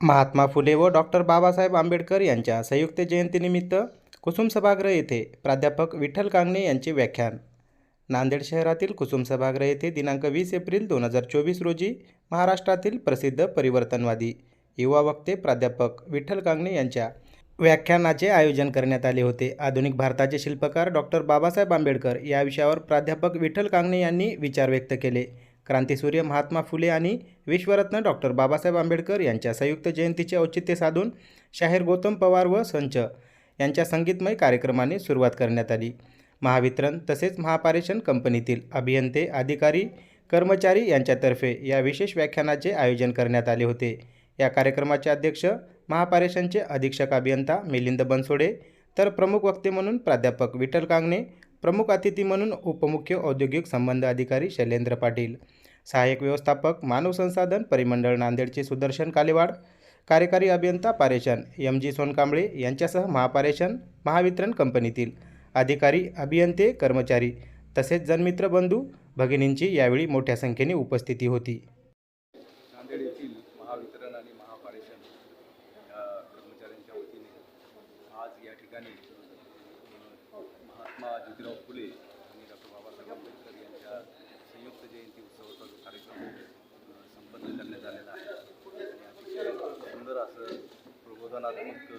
महात्मा फुले व डॉक्टर बाबासाहेब आंबेडकर यांच्या संयुक्त जयंतीनिमित्त कुसुम सभागृह येथे प्राध्यापक विठ्ठल कांगणे यांचे व्याख्यान. नांदेड शहरातील कुसुम सभागृह येथे दिनांक वीस एप्रिल दोन हजार चोवीस रोजी महाराष्ट्रातील प्रसिद्ध परिवर्तनवादी युवा वक्ते प्राध्यापक विठ्ठल कांगणे यांच्या व्याख्यानाचे आयोजन करण्यात आले होते. आधुनिक भारताचे शिल्पकार डॉक्टर बाबासाहेब आंबेडकर या विषयावर प्राध्यापक विठ्ठल कांगणे यांनी विचार व्यक्त केले. क्रांतिसूर्य महात्मा फुले आणि विश्वरत्न डॉक्टर बाबासाहेब आंबेडकर यांच्या संयुक्त जयंतीचे औचित्य साधून शाहीर गौतम पवार व संच यांच्या संगीतमय कार्यक्रमाने सुरुवात करण्यात आली. महावितरण तसेच महापारेषण कंपनीतील अभियंते अधिकारी कर्मचारी यांच्यातर्फे या विशेष व्याख्यानाचे आयोजन करण्यात आले होते. या कार्यक्रमाचे अध्यक्ष महापारेषणचे अधीक्षक अभियंता मिलिंद बनसोडे तर प्रमुख वक्ते म्हणून प्राध्यापक विठ्ठल कांगणे प्रमुख अतिथी म्हणून उपमुख्य औद्योगिक संबंध अधिकारी शैलेंद्र पाटील सहाय्यक व्यवस्थापक मानव संसाधन परिमंडळ नांदेडचे सुदर्शन कालेवाड कार्यकारी अभियंता पारेषण एम जी सोनकांबळे यांच्यासह महापारेषण महावितरण कंपनीतील अधिकारी अभियंते कर्मचारी तसेच जनमित्र बंधू भगिनींची यावेळी मोठ्या संख्येने उपस्थिती होती. नांदेड येथील महावितरण आणि महापारेषण कर्मचाऱ्यांच्या वतीने आज या ठिकाणी ज्योतिराव फुले आणि डॉक्टर बाबासाहेब आंबेडकर यांच्या संयुक्त जयंती उत्सवाचा जो कार्यक्रम संपन्न करण्यात आलेला आहे. आणि अतिशय सुंदर असं प्रबोधनात्मक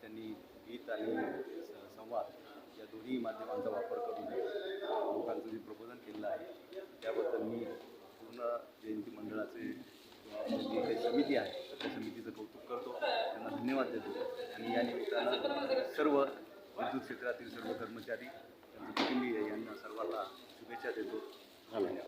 त्यांनी गीत आणि स- संवाद या दोन्ही माध्यमांचा वापर करून लोकांचं जे प्रबोधन केलेलं आहे त्याबद्दल मी पूर्ण जयंती मंडळाचे जी काही समिती आहे त्या समितीचं कौतुक करतो. त्यांना धन्यवाद देतो. आणि या निमित्तानं सर्व विद्युत क्षेत्रातील सर्व कर्मचारी त्यांचे कुटुंबीय यांना सर्वांना शुभेच्छा देतो. धन्यवाद.